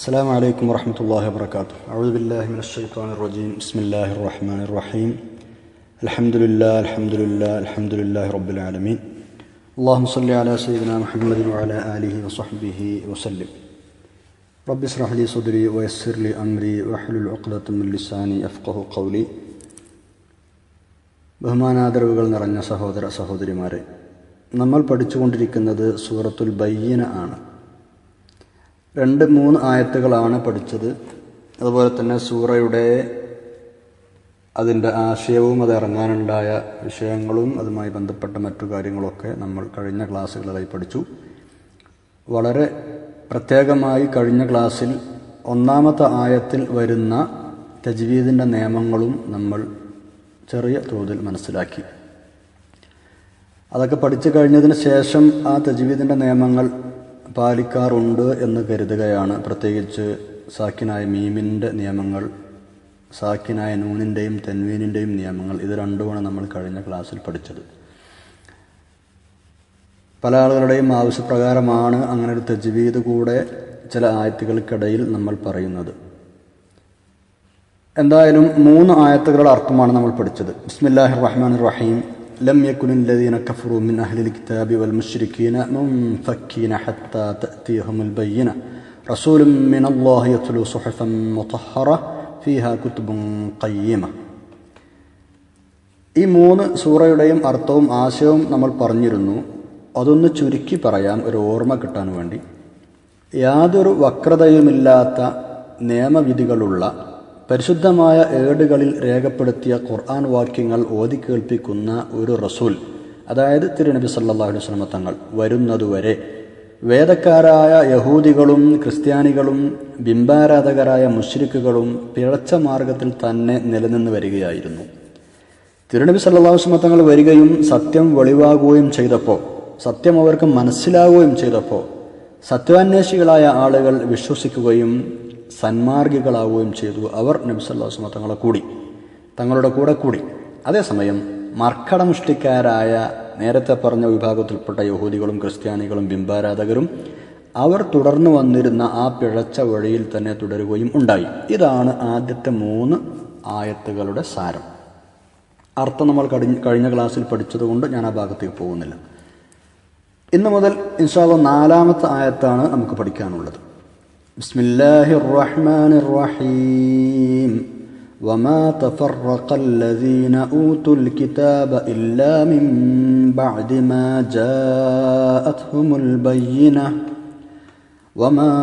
السلام عليكم ورحمة الله وبركاته أعوذ بالله من الشيطان الرجيم بسم الله الرحمن الرحيم الحمد لله الحمد لله الحمد لله رب العالمين اللهم صل على سيدنا محمد وعلى آله وصحبه وسلم رب اشرح لي صدري ويسر لي أمري واحلل عقدة من لساني يفقه قولي ബഹുമാനാദരവുകൾ നിറഞ്ഞ സഹോദര സഹോദരിമാരെ നമ്മൾ പഠിച്ചുകൊണ്ടിരിക്കുന്നത് സൂറത്തുൽ ബയ്യന ആണ് രണ്ട് മൂന്ന് ആയത്തുകളാണ് പഠിച്ചത്. അതുപോലെ തന്നെ സൂറയുടെ അതിന്റെ ആശയവും അത് ഇറങ്ങാനുണ്ടായ വിഷയങ്ങളും അതുമായി ബന്ധപ്പെട്ട മറ്റു കാര്യങ്ങളൊക്കെ നമ്മൾ കഴിഞ്ഞ ക്ലാസ്സുകളിലായി പഠിച്ചു. വളരെ പ്രത്യേകമായി കഴിഞ്ഞ ക്ലാസ്സിൽ ഒന്നാമത്തെ ആയത്തിൽ വരുന്ന തജ്വീദിന്റെ നിയമങ്ങളും നമ്മൾ ചെറിയ തോതിൽ മനസ്സിലാക്കി. അതൊക്കെ പഠിച്ചു കഴിഞ്ഞതിന് ശേഷം ആ തജ്വീദിന്റെ നിയമങ്ങൾ പാലിക്കാറുണ്ട് എന്ന് കരുതുകയാണ്. പ്രത്യേകിച്ച് സാക്കിനായ മീമിന്റെ നിയമങ്ങൾ സാക്കിനായ നൂനിന്റെയും തെൻവീനിന്റെയും നിയമങ്ങൾ. ഇത് രണ്ടുമാണ് നമ്മൾ കഴിഞ്ഞ ക്ലാസ്സിൽ പഠിച്ചത്. പല ആളുകളുടെയും ആവശ്യപ്രകാരമാണ് അങ്ങനെ ഒരു തജ്വീദ് കൂടെ ചില ആയത്തുകൾക്കിടയിൽ നമ്മൾ പറയുന്നത്. എന്തായാലും മൂന്ന് ആയത്തുകളുടെ അർത്ഥമാണ് നമ്മൾ പഠിച്ചത്. ബിസ്മില്ലാഹിർ റഹ്മാൻ റഹീം. لم يكن الذين كفروا من أهل الكتاب والمشركين منفكين حتى تأتيهم البينة رسول من الله يتلو صحفا مطهرة فيها كتب قيمة ഈ മൂന്ന് സൂറയുടെയും അർത്ഥവും ആശയവും നമ്മൾ പറഞ്ഞിരുന്നു അതൊന്ന് ചുരുക്കി പറയാം ഒരു ഓർമ്മ കിട്ടാൻ വേണ്ടി യാതൊരു വക്രതയുമില്ലാത്ത നിയമവിധികളുള്ള പരിശുദ്ധമായ ഏടുകളിൽ രേഖപ്പെടുത്തിയ ഖുർആൻ വാക്യങ്ങൾ ഓതി കേൾപ്പിക്കുന്ന ഒരു റസൂൽ അതായത് തിരുനബി സല്ലാഹു വസ്ലമ തങ്ങൾ വരുന്നതുവരെ. വേദക്കാരായ യഹൂദികളും ക്രിസ്ത്യാനികളും ബിംബാരാധകരായ മുഷ്രിക്കുകളും പിഴച്ച മാർഗത്തിൽ തന്നെ നിലനിന്ന് വരികയായിരുന്നു. തിരുനബി സല്ലാഹു വസ്ലമ തങ്ങൾ വരികയും സത്യം വെളിവാകുകയും ചെയ്തപ്പോൾ സത്യം അവർക്ക് മനസ്സിലാവുകയും ചെയ്തപ്പോൾ സത്യാന്വേഷികളായ ആളുകൾ വിശ്വസിക്കുകയും സന്മാർഗികളാവുകയും ചെയ്തു. അവർ നബ്സല്ലാസ്മ തങ്ങളെ കൂടി തങ്ങളുടെ കൂടെ കൂടി. അതേസമയം മർക്കടമുഷ്ടിക്കാരായ നേരത്തെ പറഞ്ഞ വിഭാഗത്തിൽപ്പെട്ട യഹൂദികളും ക്രിസ്ത്യാനികളും ബിംബാരാധകരും അവർ തുടർന്നു വന്നിരുന്ന ആ പിഴച്ച വഴിയിൽ തന്നെ തുടരുകയും ഉണ്ടായി. ഇതാണ് ആദ്യത്തെ മൂന്ന് ആയത്തുകളുടെ സാരം. അർത്ഥം നമ്മൾ കഴിഞ്ഞ ക്ലാസ്സിൽ പഠിച്ചതുകൊണ്ട് ഞാൻ ആ ഭാഗത്തേക്ക് പോകുന്നില്ല. ഇന്നു മുതൽ ഇൻഷാല്ല നാലാമത്തെ ആയത്താണ് നമുക്ക് പഠിക്കാനുള്ളത്. بسم الله الرحمن الرحيم. وما تفرق الذين أوتوا الكتاب إلا من بعد ما جاءتهم البينة. وما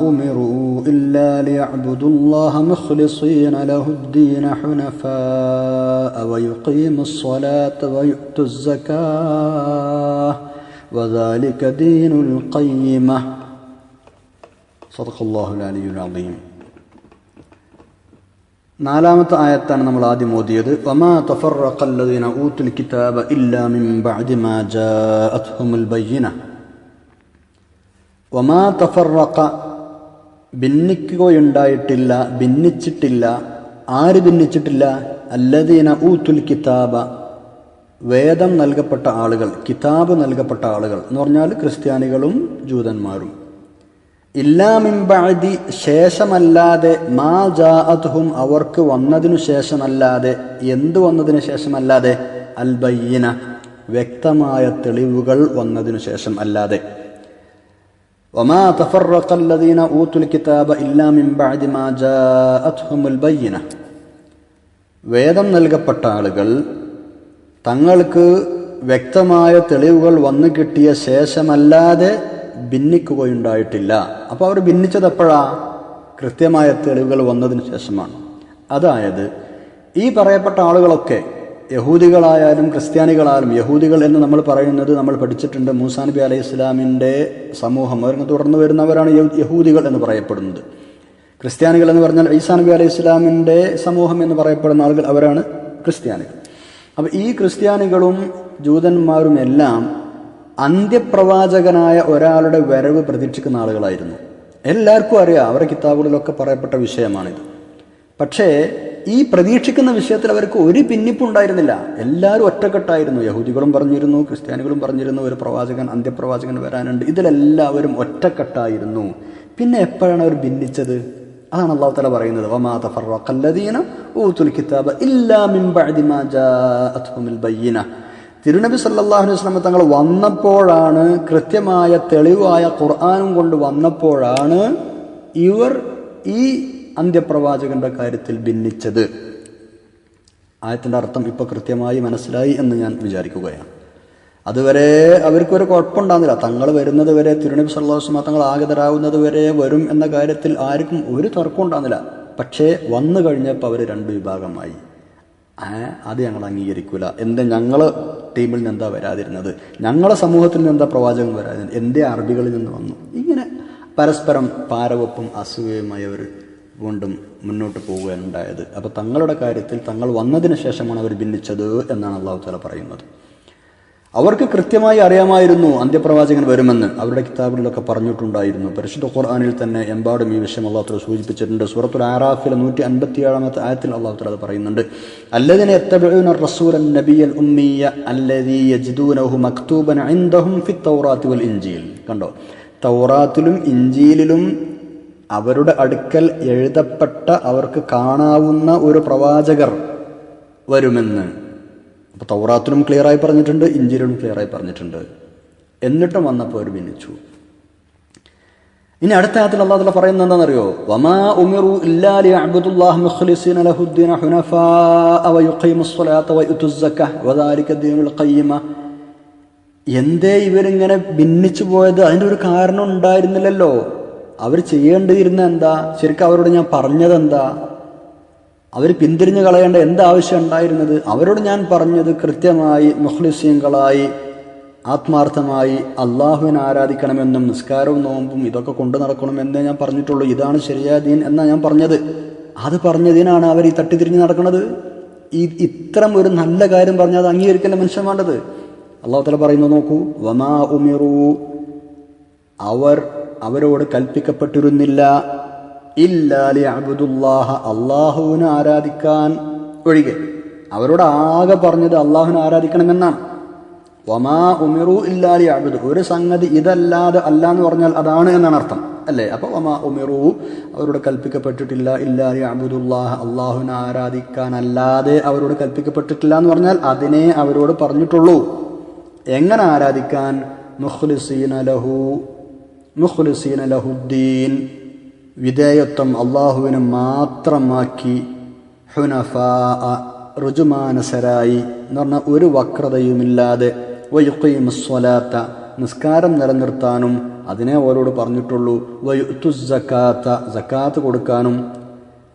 أمروا إلا ليعبدوا الله مخلصين له الدين حنفاء ويقيموا الصلاة ويؤتوا الزكاة. وذلك دين القيمة. സദഖല്ലാഹുൽ അലിയുൽ അലീം നാലാമത്തെ ആയത്താണ് നമ്മൾ ആദ്യം ഓതിയത്. വമാ കിതാബ ഇല്ലാ മിൻ വമാ തഫറഖ ഭിന്നിക്കുകയുണ്ടായിട്ടില്ല ഭിന്നിച്ചിട്ടില്ല ആര് ഭിന്നിച്ചിട്ടില്ല? അല്ലദീന ഊത്തുൽ കിതാബ. വേദം നൽകപ്പെട്ട ആളുകൾ കിതാബ് നൽകപ്പെട്ട ആളുകൾ എന്ന് പറഞ്ഞാൽ ക്രിസ്ത്യാനികളും ജൂതന്മാരും. ഇല്ലാമിംബഅദി ശേഷമല്ലാതെ മാ ജാഅത്ഹും അവർക്ക് വന്നതിനു ശേഷമല്ലാതെ എന്തു വന്നതിനു ശേഷമല്ലാതെ? അൽബയ്യന വ്യക്തമായ തെളിവുകൾ വന്നതിനു ശേഷം അല്ലാതെ ഒമാ തഫറക്കല്ലദീന ഊത്തുൽ കിതാബ് ഇല്ലാമിംബഅദി മാ ജാഅത്ഹുമുൽ അൽബയ്യന. വേദം നൽകപ്പെട്ട ആളുകൾ തങ്ങൾക്ക് വ്യക്തമായ തെളിവുകൾ വന്നു കിട്ടിയ ശേഷമല്ലാതെ ഭിന്നിക്കുകയുണ്ടായിട്ടില്ല. അപ്പോൾ അവർ ഭിന്നിച്ചത് എപ്പോഴാ കൃത്യമായ തെളിവുകൾ വന്നതിന് ശേഷമാണ്. അതായത് ഈ പറയപ്പെട്ട ആളുകളൊക്കെ യഹൂദികളായാലും ക്രിസ്ത്യാനികളായാലും യഹൂദികൾ എന്ന് നമ്മൾ പറയുന്നത് നമ്മൾ പഠിച്ചിട്ടുണ്ട് മൂസാ നബി അലൈഹി ഇസ്ലാമിന്റെ സമൂഹം. അവർ തുടർന്ന് വരുന്നവരാണ് യഹൂദികൾ എന്ന് പറയപ്പെടുന്നത്. ക്രിസ്ത്യാനികൾ എന്ന് പറഞ്ഞാൽ ഈസാ നബി അലൈഹി ഇസ്ലാമിന്റെ സമൂഹം എന്ന് പറയപ്പെടുന്ന ആളുകൾ അവരാണ് ക്രിസ്ത്യാനികൾ. അപ്പോൾ ഈ ക്രിസ്ത്യാനികളും ജൂതന്മാരും എല്ലാം അന്ത്യപ്രവാചകനായ ഒരാളുടെ വരവ് പ്രതീക്ഷിക്കുന്ന ആളുകളായിരുന്നു. എല്ലാവർക്കും അറിയാം അവരുടെ കിതാബുകളിലൊക്കെ പറയപ്പെട്ട വിഷയമാണിത്. പക്ഷേ ഈ പ്രതീക്ഷിക്കുന്ന വിഷയത്തിൽ അവർക്ക് ഒരു പിന്നിപ്പ് ഉണ്ടായിരുന്നില്ല എല്ലാവരും ഒറ്റക്കെട്ടായിരുന്നു. യഹൂദികളും പറഞ്ഞിരുന്നു ക്രിസ്ത്യാനികളും പറഞ്ഞിരുന്നു ഒരു പ്രവാചകൻ അന്ത്യപ്രവാചകൻ വരാനുണ്ട്. ഇതിലെല്ലാവരും ഒറ്റക്കെട്ടായിരുന്നു. പിന്നെ എപ്പോഴാണ് അവർ ഭിന്നിച്ചത്? അതാണ് അള്ളാഹു തല പറയുന്നത്. വമാ കല്ലദീന ഊത്തുൽ കിതാബ ഇല്ലാ മിൻ ബഅദി മാ തിരുനബി സല്ലാഹു വസ്ലമ തങ്ങൾ വന്നപ്പോഴാണ് കൃത്യമായ തെളിവായ ഖുർആാനും കൊണ്ട് വന്നപ്പോഴാണ് ഇവർ ഈ അന്ത്യപ്രവാചകന്റെ കാര്യത്തിൽ ഭിന്നിച്ചത്. ആയത്തിന്റെ അർത്ഥം ഇപ്പൊ കൃത്യമായി മനസ്സിലായി എന്ന് ഞാൻ വിചാരിക്കുകയാണ്. അതുവരെ അവർക്കൊരു കുഴപ്പമുണ്ടാകുന്നില്ല. തങ്ങൾ വരുന്നത് വരെ തിരുനബി സല്ലാസ്മ തങ്ങൾ ആഗതരാകുന്നത് വരെ വരും എന്ന കാര്യത്തിൽ ആർക്കും ഒരു തർക്കം ഉണ്ടാകുന്നില്ല. പക്ഷേ വന്നു കഴിഞ്ഞപ്പോൾ അവർ രണ്ട് വിഭാഗമായി. അത് ഞങ്ങൾ അംഗീകരിക്കൂല. എന്താ ഞങ്ങൾ ടീമിൽ നിന്ന് എന്താ വരാതിരുന്നത്? ഞങ്ങളുടെ സമൂഹത്തിൽ നിന്ന് എന്താ പ്രവാചകൻ വരാതിരുന്നത്? എന്റെ അറബികളിൽ നിന്ന് വന്നു. ഇങ്ങനെ പരസ്പരം പാരവപ്പും അസൂയയുമായി അവർ വീണ്ടും മുന്നോട്ട് പോവുകയാണ് ഉണ്ടായത്. അപ്പോൾ തങ്ങളുടെ കാര്യത്തിൽ തങ്ങൾ വന്നതിന് ശേഷമാണ് അവർ ഭിന്നിച്ചത് എന്നാണ് അള്ളാഹു താല പറയുന്നത്. അവർക്ക് കൃത്യമായി അറിയാമായിരുന്നു അന്ത്യപ്രവാചകൻ വരുമെന്ന്. അവരുടെ കിതാബുകളിലൊക്കെ പറഞ്ഞിട്ടുണ്ടായിരുന്നു. പരിശുദ്ധ ഖുർആാനിൽ തന്നെ എമ്പാടും ഈ വിഷയം അള്ളാഹുത്തല തല സൂചിപ്പിച്ചിട്ടുണ്ട്. സൂറത്തുൽ ആറാഫിലെ നൂറ്റി അൻപത്തി ഏഴാമത്തെ ആയത്തിൽ അള്ളാഹുത്തല തല അത് പറയുന്നുണ്ട്. അല്ലതിനെ എത്തബിഴുന റസൂലൻ നബിയൽ ഉമ്മിയ യജിദൂനഹു മക്തൂബൻ തൗറാത്തി വൽ ഇഞ്ചീൽ കണ്ടോ? തൗറാത്തിലും ഇഞ്ചിയിലും അവരുടെ അടുക്കൽ എഴുതപ്പെട്ട അവർക്ക് കാണാവുന്ന ഒരു പ്രവാചകർ വരുമെന്ന്. അപ്പോൾ തൗറാത്തിനും ക്ലിയറായി പറഞ്ഞിട്ടുണ്ട് ഇഞ്ചിലും ക്ലിയറായി പറഞ്ഞിട്ടുണ്ട്. എന്നിട്ടും വന്നപ്പോൾ അവർ ഭിന്നിച്ചു ഇനി അടുത്ത ആയത്തിൽ അള്ളാഹു പറയുന്നത് എന്താണെന്നറിയോ? വമാ ഉമിറു ഇല്ലാ ലിയഅബ്ദുല്ലാഹ മുഖ്ലിസീന ലഹുദ്ദീന ഹുനഫാഅ വയുഖീമുസ് സ്വലാത്ത വയുത്തുസ് സക്കഹ വദാലിക ദീനുൽ ഖയ്യിമ. എന്തേ ഇവരിങ്ങനെ ഭിന്നിച്ചു പോയത്? അതിന്റെ ഒരു കാരണം ഉണ്ടായിരുന്നില്ലല്ലോ. അവർ ചെയ്യേണ്ടിയിരുന്ന എന്താ? ശരിക്കും അവരോട് ഞാൻ പറഞ്ഞത് എന്താ അവർ പിന്തിരിഞ്ഞു കളയേണ്ട എന്താവശ്യം ഉണ്ടായിരുന്നത്? അവരോട് ഞാൻ പറഞ്ഞത് കൃത്യമായി മുഖ്ലിസ്യങ്ങളായി ആത്മാർത്ഥമായി അള്ളാഹുവിനെ ആരാധിക്കണമെന്നും നിസ്കാരവും നോമ്പും ഇതൊക്കെ കൊണ്ടു നടക്കണമെന്നേ ഞാൻ പറഞ്ഞിട്ടുള്ളൂ. ഇതാണ് ശരിയായ ദീൻ എന്നാണ് ഞാൻ പറഞ്ഞത്. അത് പറഞ്ഞതിനാണ് അവർ ഈ തട്ടിത്തിരിഞ്ഞ് നടക്കുന്നത്. ഈ ഇത്തരം ഒരു നല്ല കാര്യം പറഞ്ഞാൽ അത് അംഗീകരിക്കേണ്ട മനുഷ്യൻ വേണ്ടത്? അള്ളാഹു തല പറയുന്നത് നോക്കൂ വമാ ഉമിറു. അവർ അവരോട് കൽപ്പിക്കപ്പെട്ടിരുന്നില്ല. അള്ളാഹുവിനെ ആരാധിക്കാൻ ഒഴികെ. അവരോട് ആകെ പറഞ്ഞത് അള്ളാഹുവിനെ ആരാധിക്കണമെന്നാണ്. വമാ ഉമിറു ഇല്ലാലി അബുദ് ഒരു സംഗതി ഇതല്ലാതെ അല്ല എന്ന് പറഞ്ഞാൽ അതാണ് എന്നാണ് അർത്ഥം അല്ലേ? അപ്പോൾ വമാ ഉമിറു അവരോട് കൽപ്പിക്കപ്പെട്ടിട്ടില്ല ഇല്ലാലി അബുദുല്ലാഹ അള്ളാഹുവിനെ ആരാധിക്കാൻ അല്ലാതെ അവരോട് കൽപ്പിക്കപ്പെട്ടിട്ടില്ല എന്ന് പറഞ്ഞാൽ അതിനെ അവരോട് പറഞ്ഞിട്ടുള്ളൂ. എങ്ങനെ ആരാധിക്കാൻ? മുഖ്ലിസീന ലഹു മുഖ്ലിസീന ലഹുദ്ദീൻ. വിധേയത്വം അള്ളാഹുവിനെ മാത്രമാക്കി ഹുനഫാ റുജുമാനസരായി എന്ന് പറഞ്ഞാൽ ഒരു വക്രതയുമില്ലാതെ വയുക്കീമുസ്വലാത്ത നിസ്കാരം നിലനിർത്താനും അതിനെ അവരോട് പറഞ്ഞിട്ടുള്ളൂ. വയുത്തു ജക്കാത്ത ജക്കാത്ത് കൊടുക്കാനും.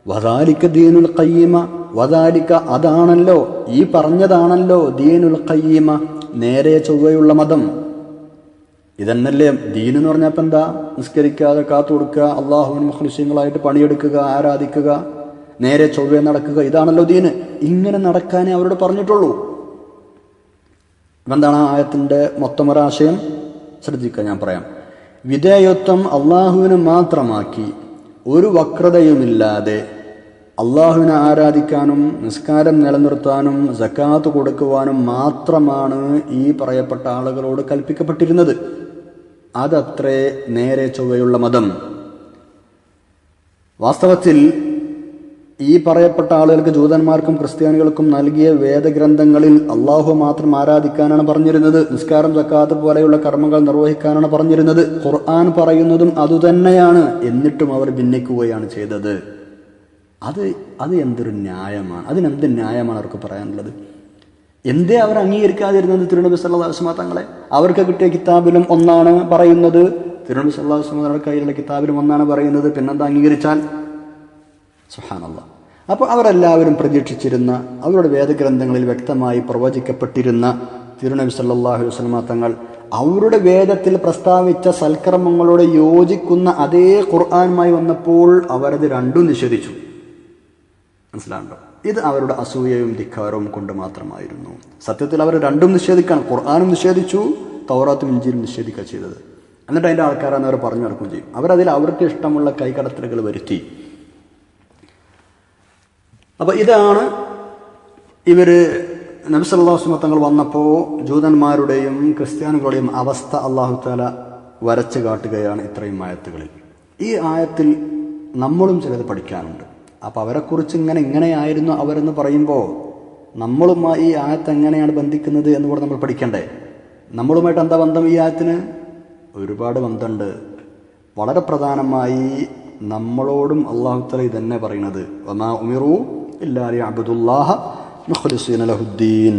വദാലിക്ക ദീനുൽ കയ്യമ വദാലിക്ക അതാണല്ലോ ഈ പറഞ്ഞതാണല്ലോ ദീനുൽ കയ്യമ നേരെ ചൊവ്വയുള്ള മതം. ഇതന്നല്ലേ ദീൻ എന്ന് പറഞ്ഞപ്പോൾ എന്താ? നിസ്കരിക്കാതെ കാത്തു കൊടുക്കുക അള്ളാഹുവിന് മുഖ്ലിസ്യങ്ങളായിട്ട് പണിയെടുക്കുക ആരാധിക്കുക നേരെ ചൊവ്വ നടക്കുക ഇതാണല്ലോ ദീന് ഇങ്ങനെ നടക്കാനേ അവരോട് പറഞ്ഞിട്ടുള്ളൂ. എന്താണ് ആ ആയത്തിന്റെ മൊത്തം ഒരാശയം ശ്രദ്ധിക്കുക ഞാൻ പറയാം. വിധേയത്വം അള്ളാഹുവിന് മാത്രമാക്കി ഒരു വക്രതയുമില്ലാതെ അള്ളാഹുവിനെ ആരാധിക്കാനും നിസ്കാരം നിലനിർത്താനും സക്കാത്ത് കൊടുക്കുവാനും മാത്രമാണ് ഈ പറയപ്പെട്ട ആളുകളോട് കൽപ്പിക്കപ്പെട്ടിരുന്നത്. അതത്രേ നേരെ ചൊവ്വയുള്ള മതം. വാസ്തവത്തിൽ ഈ പറയപ്പെട്ട ആളുകൾക്ക് ജൂതന്മാർക്കും ക്രിസ്ത്യാനികൾക്കും നൽകിയ വേദഗ്രന്ഥങ്ങളിൽ അള്ളാഹു മാത്രം ആരാധിക്കാനാണ് പറഞ്ഞിരുന്നത്? നിസ്കാരം തക്കാത്ത പോലെയുള്ള കർമ്മങ്ങൾ നിർവഹിക്കാനാണ് പറഞ്ഞിരുന്നത്. ഖുർആൻ പറയുന്നതും അതുതന്നെയാണ് എന്നിട്ടും അവർ ഭിന്നിക്കുകയാണ് ചെയ്തത്. അത് അത് എന്തൊരു ന്യായമാണ്? അതിനെന്ത് ന്യായമാണ് അവർക്ക് പറയാനുള്ളത്? എന്തേ അവർ അംഗീകരിക്കാതിരുന്നത് തിരുനബി സല്ലാസ്മ തങ്ങളെ? അവർക്ക് കിട്ടിയ കിതാബിലും ഒന്നാണ് പറയുന്നത്. തിരുനബി സല്ലാസ്മയുടെ കയ്യിലുള്ള കിതാബിലും ഒന്നാണ് പറയുന്നത്. പിന്നെന്താ അംഗീകരിച്ചാൽ? സുഹാനല്ല അപ്പോൾ അവരെല്ലാവരും പ്രതീക്ഷിച്ചിരുന്ന അവരുടെ വേദഗ്രന്ഥങ്ങളിൽ വ്യക്തമായി പ്രവചിക്കപ്പെട്ടിരുന്ന തിരുനബി സല്ലാഹു വസ്ലമ തങ്ങൾ അവരുടെ വേദത്തിൽ പ്രസ്താവിച്ച സൽക്രമങ്ങളോട് യോജിക്കുന്ന അതേ ഖുർആാനുമായി വന്നപ്പോൾ അവരത് രണ്ടും നിഷേധിച്ചു. മനസ്സിലാണ്ടോ ഇത് അവരുടെ അസൂയയും ധിക്കാരവും കൊണ്ട് മാത്രമായിരുന്നു. സത്യത്തിൽ അവർ രണ്ടും നിഷേധിക്കാൻ ഖുർആാനും നിഷേധിച്ചു തൗറാത്തും ഇഞ്ചിയിലും നിഷേധിക്കുക ചെയ്തത്. എന്നിട്ട് അതിന്റെ ആൾക്കാരാന്ന് അവർ പറഞ്ഞു നടക്കുകയും ചെയ്യും. അവരതിൽ അവർക്ക് ഇഷ്ടമുള്ള കൈകടത്തലുകൾ വരുത്തി. അപ്പോൾ ഇതാണ് ഇവർ നബിസല്ലാസ്മ തങ്ങൾ വന്നപ്പോൾ ജൂതന്മാരുടെയും ക്രിസ്ത്യാനികളുടെയും അവസ്ഥ അള്ളാഹു താല വരച്ചു കാട്ടുകയാണ് ഇത്രയും ആയത്തുകളിൽ. ഈ ആയത്തിൽ നമ്മളും ചിലത് പഠിക്കാനുണ്ട്. അപ്പോൾ അവരെക്കുറിച്ച് ഇങ്ങനെ ഇങ്ങനെയായിരുന്നു അവരെന്ന് പറയുമ്പോൾ നമ്മളുമായി ഈ ആയത്ത് എങ്ങനെയാണ് ബന്ധിക്കുന്നത് എന്ന് കൂടെ നമ്മൾ പഠിക്കണ്ടേ? നമ്മളുമായിട്ട് എന്താ ബന്ധം ഈ ആയത്തിന്? ഒരുപാട് ബന്ധമുണ്ട് വളരെ പ്രധാനമായി നമ്മളോടും അള്ളാഹു തല ഇതന്നെ പറയണത്. വമാ ഉമിറു ഇല്ലാലി അബുദുല്ലാഹ അലഹുദ്ദീൻ ലഹുദ്ദീൻ.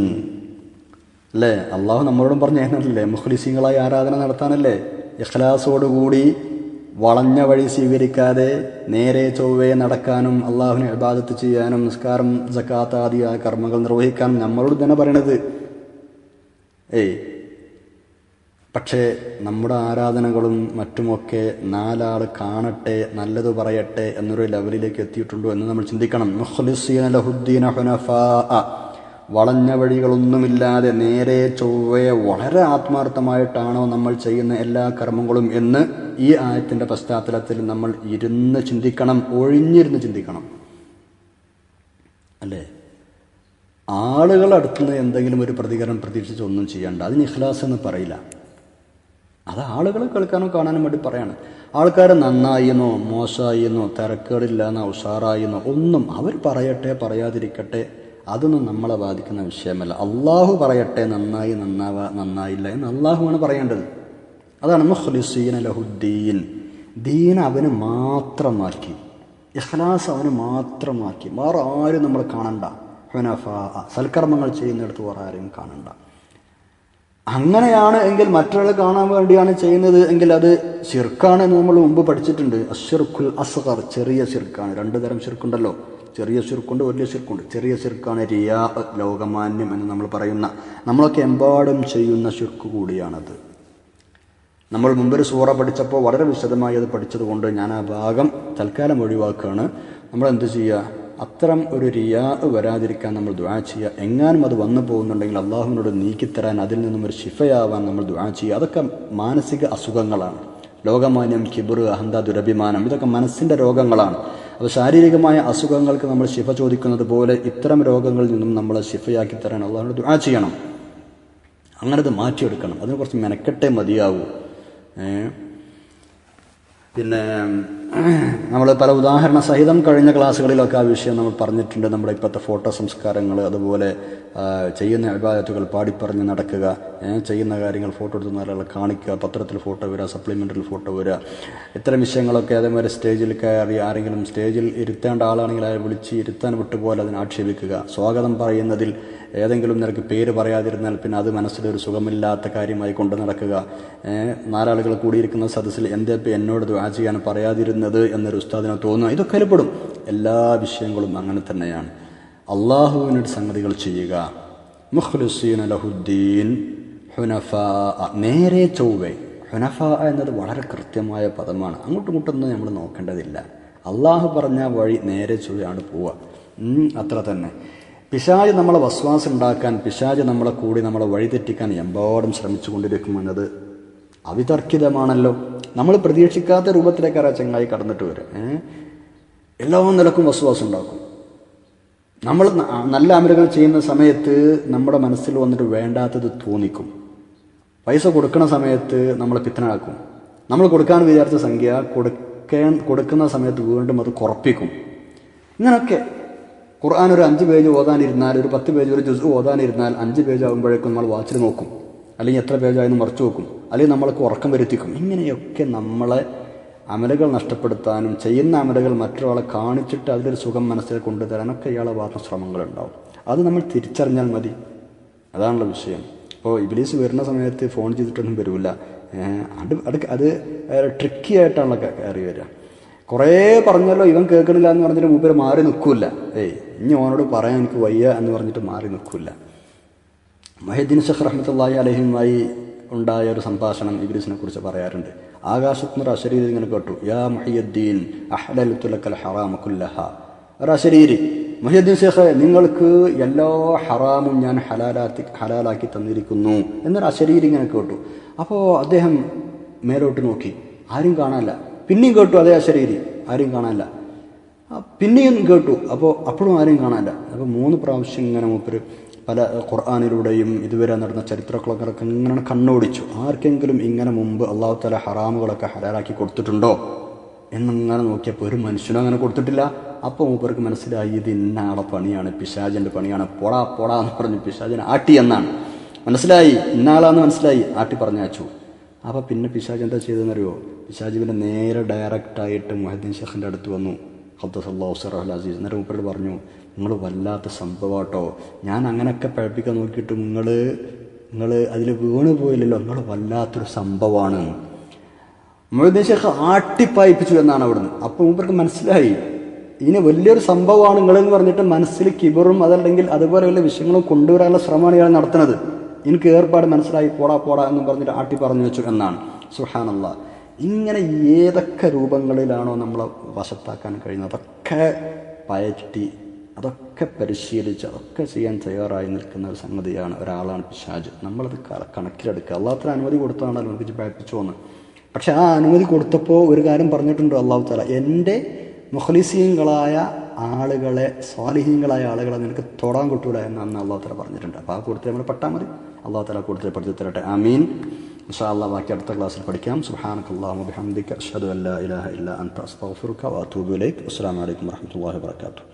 അല്ലേ അള്ളാഹു നമ്മളോടും പറഞ്ഞല്ലേ മുഖ്ലിസീങ്ങളായി ആരാധന നടത്താനല്ലേ? ഇഖ്ലാസോടുകൂടി വളഞ്ഞ വഴി സ്വീകരിക്കാതെ നേരെ ചൊവ്വേ നടക്കാനും അള്ളാഹുവിനെ ഇബാദത്ത് ചെയ്യാനും നിസ്കാരം ജക്കാത്ത് ആ കർമ്മങ്ങൾ നിർവഹിക്കാനും നമ്മളോട് തന്നെ പറയണത്. ഏയ്. പക്ഷേ നമ്മുടെ ആരാധനകളും മറ്റുമൊക്കെ നാലാൾ കാണട്ടെ നല്ലത് പറയട്ടെ എന്നൊരു ലെവലിലേക്ക് എത്തിയിട്ടുണ്ടോ എന്ന് നമ്മൾ ചിന്തിക്കണം. വളഞ്ഞ വഴികളൊന്നുമില്ലാതെ നേരെ ചൊവ്വയെ വളരെ ആത്മാർത്ഥമായിട്ടാണോ നമ്മൾ ചെയ്യുന്ന എല്ലാ കർമ്മങ്ങളും എന്ന് ഈ ആയത്തിന്റെ പശ്ചാത്തലത്തിൽ നമ്മൾ ഇരുന്ന് ചിന്തിക്കണം ഒഴിഞ്ഞിരുന്ന് ചിന്തിക്കണം. അല്ലേ? ആളുകൾ അടുത്തുനിന്ന് എന്തെങ്കിലും ഒരു പ്രതികരണം പ്രതീക്ഷിച്ചൊന്നും ചെയ്യണ്ട. അത് ഇഖ്ലാസ് എന്ന് പറയില്ല. അത് ആളുകളെ കേൾക്കാനും കാണാനും വേണ്ടി പറയാണ്. ആൾക്കാർ നന്നായിന്നോ മോശമായിന്നോ തിരക്കേടില്ലെന്നോ ഉഷാറായിന്നോ ഒന്നും അവർ പറയട്ടെ പറയാതിരിക്കട്ടെ അതൊന്നും നമ്മളെ ബാധിക്കുന്ന വിഷയമല്ല. അള്ളാഹു പറയട്ടെ നന്നായി നന്നാവ നന്നായില്ല എന്ന് അള്ളാഹുവാണ് പറയേണ്ടത്. അതാണ് മുഖ്ലിസീൻ ലഹുദ്ദീൻ. ദീൻ അവന് മാത്രമാക്കി. ഇഖ്ലാസ് അവന് മാത്രമാക്കി. വേറെ ആരും നമ്മൾ കാണണ്ട. ഹുനഫ സൽക്കർമ്മങ്ങൾ ചെയ്യുന്നിടത്ത് വേറെ ആരെയും കാണണ്ട. അങ്ങനെയാണ് എങ്കിൽ മറ്റൊരാൾ കാണാൻ വേണ്ടിയാണ് ചെയ്യുന്നത് എങ്കിൽ അത് ശിർക്കാണ് എന്ന് നമ്മൾ മുമ്പ് പഠിച്ചിട്ടുണ്ട്. അഷിർഖുൽ അസ്ഗർ ചെറിയ ശിർക്കാണ്. രണ്ട് തരം ശിർക്കുണ്ടല്ലോ. ചെറിയ ശിർക്കുണ്ട് വലിയ ശിർക്കുണ്ട്. ചെറിയ ശിർക്കാണ് റിയാ ലോകമാന്യം എന്ന് നമ്മൾ പറയുന്ന. നമ്മളൊക്കെ എമ്പാടും ചെയ്യുന്ന ശിർക്ക് കൂടിയാണത്. നമ്മൾ മുമ്പൊരു സൂറ പഠിച്ചപ്പോൾ വളരെ വിശദമായി അത് പഠിച്ചതുകൊണ്ട് ഞാൻ ആ ഭാഗം തൽക്കാലം ഒഴിവാക്കുകയാണ്. നമ്മൾ എന്ത് ചെയ്യുക അത്തരം ഒരു റിയാ വരാതിരിക്കാൻ നമ്മൾ ദുആ ചെയ്യുക എങ്ങാനും അത് വന്നു പോകുന്നുണ്ടെങ്കിൽ അള്ളാഹുവിനോട് നീക്കിത്തരാൻ അതിൽ നിന്നും ഒരു ശിഫയാവാൻ നമ്മൾ ദുആ ചെയ്യുക അതൊക്കെ മാനസിക അസുഖങ്ങളാണ്. ലോകമാന്യം കിബിർ അഹന്ത ദുരഭിമാനം ഇതൊക്കെ മനസ്സിന്റെ രോഗങ്ങളാണ്. അപ്പോൾ ശാരീരികമായ അസുഖങ്ങൾക്ക് നമ്മൾ ശിഫ ചോദിക്കുന്നത് പോലെ ഇത്തരം രോഗങ്ങളിൽ നിന്നും നമ്മൾ ശിഫയാക്കി തരാൻ അള്ളാഹുനോട് ദുആ ചെയ്യണം. അങ്ങനെ അത് മാറ്റിയെടുക്കണം. അതിന് കുറച്ച് മെനക്കെട്ടേ മതിയാവൂ. പിന്നെ നമ്മൾ പല ഉദാഹരണ സഹിതം കഴിഞ്ഞ ക്ലാസ്സുകളിലൊക്കെ ആ വിഷയം നമ്മൾ പറഞ്ഞിട്ടുണ്ട്. നമ്മുടെ ഇപ്പോഴത്തെ ഫോട്ടോ സംസ്കാരങ്ങൾ അതുപോലെ ചെയ്യുന്ന അഭിപ്രായത്തുകൾ പാടിപ്പറഞ്ഞ് നടക്കുക ചെയ്യുന്ന കാര്യങ്ങൾ ഫോട്ടോ എടുത്ത് നല്ല കാണിക്കുക പത്രത്തിൽ ഫോട്ടോ വരിക സപ്ലിമെന്ററിൽ ഫോട്ടോ വരിക ഇത്തരം വിഷയങ്ങളൊക്കെ അതേമാതിരി സ്റ്റേജിൽ കയറി ആരെങ്കിലും സ്റ്റേജിൽ ഇരുത്തേണ്ട ആളാണെങ്കിൽ അയാൾ വിളിച്ച് ഇരുത്താൻ വിട്ടുപോലെ അതിനെ ആക്ഷേപിക്കുക. സ്വാഗതം പറയുന്നതിൽ ഏതെങ്കിലും നിനക്ക് പേര് പറയാതിരുന്നാൽ പിന്നെ അത് മനസ്സിലൊരു സുഖമില്ലാത്ത കാര്യമായി കൊണ്ടു നടക്കുക. നാലാളുകൾ കൂടിയിരിക്കുന്ന സദസ്സിൽ എന്തേപ്പം എന്നോട് ദുആ ചെയ്യാൻ പറയാതിരുന്നത് എന്നൊരു ഉസ്താദിനെ തോന്നുക ഇതൊക്കെ ഏർപ്പെടും എല്ലാ വിഷയങ്ങളും അങ്ങനെ തന്നെയാണ്. അള്ളാഹുവിനോട് സംഗതികൾ ചെയ്യുക. മുഖ്ലുസീൻ അലഹുദ്ദീൻ ഹുനഫ. നേരെ ചൊവ്വേ. ഹുനഫ എന്നത് വളരെ കൃത്യമായ പദമാണ്. അങ്ങോട്ടും ഇങ്ങോട്ടൊന്നും നമ്മൾ നോക്കേണ്ടതില്ല. അള്ളാഹു പറഞ്ഞ വഴി നേരെ ചൊവ്വയാണ് പോവുക. അത്ര തന്നെ. പിശാജ് നമ്മളെ വസ്വാസം ഉണ്ടാക്കാൻ പിശാജ് നമ്മളെ കൂടി നമ്മളെ വഴിതെറ്റിക്കാൻ എമ്പാടും ശ്രമിച്ചുകൊണ്ടിരിക്കുമെന്നത് അവിതർക്കിതമാണല്ലോ. നമ്മൾ പ്രതീക്ഷിക്കാത്ത രൂപത്തിലേക്കാണ് ആ ചങ്ങായി കടന്നിട്ട് വരും? എല്ലാ നിലക്കും വസുവാസം ഉണ്ടാക്കും. നമ്മൾ നല്ല അമലുകൾ ചെയ്യുന്ന സമയത്ത് നമ്മുടെ മനസ്സിൽ വന്നിട്ട് വേണ്ടാത്തത് തോന്നിക്കും. പൈസ കൊടുക്കുന്ന സമയത്ത് നമ്മൾ പിത്തനാക്കും. നമ്മൾ കൊടുക്കാൻ വിചാരിച്ച സംഖ്യ കൊടുക്കാൻ കൊടുക്കുന്ന സമയത്ത് വീണ്ടും അത് കുറപ്പിക്കും. ഇങ്ങനെയൊക്കെ ഖുർആൻ ഒരു അഞ്ച് പേജ് ഓതാനിരുന്നാൽ ഒരു പത്ത് പേജ് ഒരു ജുസ് ഓതാനിരുന്നാൽ അഞ്ച് പേജ് ആകുമ്പോഴേക്കും നമ്മൾ വാച്ചിൽ നോക്കും. അല്ലെങ്കിൽ എത്ര പേജായെന്ന് മറച്ചു വെക്കും. അല്ലെങ്കിൽ നമ്മൾക്ക് ഉറക്കം വരുത്തിക്കും. ഇങ്ങനെയൊക്കെ നമ്മളെ അമലുകൾ നഷ്ടപ്പെടുത്താനും ചെയ്യുന്ന അമലുകൾ മറ്റൊരാളെ കാണിച്ചിട്ട് അതിലൊരു സുഖം മനസ്സിൽ കൊണ്ടുതരാനൊക്കെ ഇയാളെ ഭാഗത്ത് ശ്രമങ്ങളുണ്ടാവും. അത് നമ്മൾ തിരിച്ചറിഞ്ഞാൽ മതി. അതാണല്ലോ വിഷയം. ഇപ്പോൾ ഇബിലീസ് വരുന്ന സമയത്ത് ഫോൺ ചെയ്തിട്ടൊന്നും വരില്ല അത് അത് അത് ട്രിക്കി ആയിട്ടാണല്ലോ കയറി വരിക. കുറേ പറഞ്ഞല്ലോ ഇവൻ കേൾക്കണില്ല എന്ന് പറഞ്ഞിട്ട് മൂപ്പര് മാറി നിൽക്കില്ല ഏയ് ഇനി ഓനോട് പറയാൻ എനിക്ക് വയ്യ എന്ന് പറഞ്ഞിട്ട് മാറി നിൽക്കില്ല മഹദ്ദീൻ ഷെഖ് റഹ്മത്തുള്ളാഹി അലഹിയുമായി ഉണ്ടായ ഒരു സംഭാഷണം ഇബ്രീസിനെ കുറിച്ച് പറയാറുണ്ട്. ആകാശത്തുനിന്ന് അശരീരി ഇങ്ങനെ കേട്ടു യാ മഹിയുദ്ദീൻ അഹ്ലുത്തുലക്കൽ ഹറാമ കുല്ലഹ. ഒരു അശരീരി മുഹിയുദ്ദീൻ ഷെഖ് നിങ്ങൾക്ക് എല്ലാ ഹറാമും ഞാൻ ഹലാലാക്കി ഹലാലാക്കി തന്നിരിക്കുന്നു. എന്നൊരു അശരീരി ഇങ്ങനെ കേട്ടു. അപ്പോൾ അദ്ദേഹം മേലോട്ട് നോക്കി ആരും കാണാനില്ല. പിന്നെയും കേട്ടു അതേ അശരീരി ആരും കാണാനില്ല. പിന്നെയും കേട്ടു അപ്പോൾ അപ്പോഴും ആരും കാണാനില്ല. അപ്പോൾ മൂന്ന് പ്രാവശ്യം ഇങ്ങനെ മൂപ്പര് പല ഖുർആാനിലൂടെയും ഇതുവരെ നടന്ന ചരിത്രങ്ങളൊക്കെ ഇങ്ങനെ കണ്ണോടിച്ചു. ആർക്കെങ്കിലും ഇങ്ങനെ മുമ്പ് അള്ളാഹു തല ഹറാമുകളൊക്കെ ഹലാലാക്കി കൊടുത്തിട്ടുണ്ടോ? എന്നിങ്ങനെ നോക്കിയപ്പോൾ ഒരു മനുഷ്യനും അങ്ങനെ കൊടുത്തിട്ടില്ല. അപ്പോൾ മൂപ്പർക്ക് മനസ്സിലായി ഇത് ഇന്നാളെ പണിയാണ് പിശാജിന്റെ പണിയാണ്. പൊടാ പൊടാ എന്ന് പറഞ്ഞ് പിശാജിനെ ആട്ടി എന്നാണ്. മനസ്സിലായി? ഇന്നാളാന്ന് മനസ്സിലായി? ആട്ടി പറഞ്ഞയച്ചു. അപ്പോൾ പിന്നെ പിശാജ് എന്താ ചെയ്തതെന്നറിയോ? പിശാജ് പിന്നെ നേരെ ഡയറക്റ്റായിട്ട് മുഹദ്ദീൻ ഷെഖിന്റെ അടുത്ത് വന്നു. ഖദ്ദസല്ലാഹു സറഹുൽ അസീസ്. എന്നിട്ട് മൂപ്പരോട് പറഞ്ഞു നിങ്ങൾ വല്ലാത്ത സംഭവമാട്ടോ ഞാൻ അങ്ങനെയൊക്കെ പഴപ്പിക്കാൻ നോക്കിയിട്ട് നിങ്ങൾ നിങ്ങൾ അതിൽ വീണ് പോയില്ലല്ലോ. നിങ്ങൾ വല്ലാത്തൊരു സംഭവമാണ് ഷെഖ് ആട്ടിപ്പായിപ്പിച്ചു എന്നാണ് അവിടുന്ന്. അപ്പോൾ മൂപ്പർക്ക് മനസ്സിലായി. ഇനി വലിയൊരു സംഭവമാണ് നിങ്ങളെന്ന് പറഞ്ഞിട്ട് മനസ്സിൽ കിബറും അതല്ലെങ്കിൽ അതുപോലെയുള്ള വിഷയങ്ങളും കൊണ്ടുവരാനുള്ള ശ്രമമാണ് ഇയാൾ നടത്തുന്നത്. എനിക്ക് ഏർപ്പാട് മനസ്സിലായി. പോടാ പോടാ എന്ന് പറഞ്ഞിട്ട് ആട്ടി പറഞ്ഞു വെച്ചു എന്നാണ്. സുഹാനല്ല ഇങ്ങനെ ഏതൊക്കെ രൂപങ്ങളിലാണോ നമ്മളെ വശത്താക്കാൻ കഴിയുന്നത്? അതൊക്കെ പയറ്റി അതൊക്കെ പരിശീലിച്ച് അതൊക്കെ ചെയ്യാൻ തയ്യാറായി നിൽക്കുന്ന ഒരു സംഗതിയാണ് ഒരാളാണ് പിശാജ്. നമ്മളത് കണക്കിലെടുക്കുക. അള്ളാഹത്തിന് അനുമതി കൊടുത്തതാണല്ലോ നമുക്ക് പഠിപ്പിച്ചു വന്ന്. പക്ഷെ ആ അനുമതി കൊടുത്തപ്പോൾ ഒരു കാര്യം പറഞ്ഞിട്ടുണ്ട് അള്ളാഹു താല എന്റെ മുഖലിസീങ്ങളായ ആളുകളെ സ്വാലിഹീങ്ങളായ ആളുകളെ നിനക്ക് തൊടാൻ എന്ന് അന്ന് അള്ളാഹു താല പറഞ്ഞിട്ടുണ്ട്. അപ്പോൾ ആ കൂടുതൽ നമ്മൾ പെട്ടാൽ മതി. അള്ളാഹു താല കൂടുതൽ പഠിച്ചു തരട്ടെ. ആമീൻ. ഇൻഷാ അള്ളാഹ് ബാക്കി അടുത്ത ക്ലാസ്സിൽ പഠിക്കാം. സുബ്ഹാനക അല്ലാഹുമ്മ ബിഹംദിക. അഷ്ഹദു അൻ ലാ ഇലാഹ ഇല്ല അൻത. അസ്തഗ്ഫിറുക വഅതൂബു അസ്സലാമു അലൈക്കും വറഹ്മത്തുള്ളാഹി വബറകാതുഹു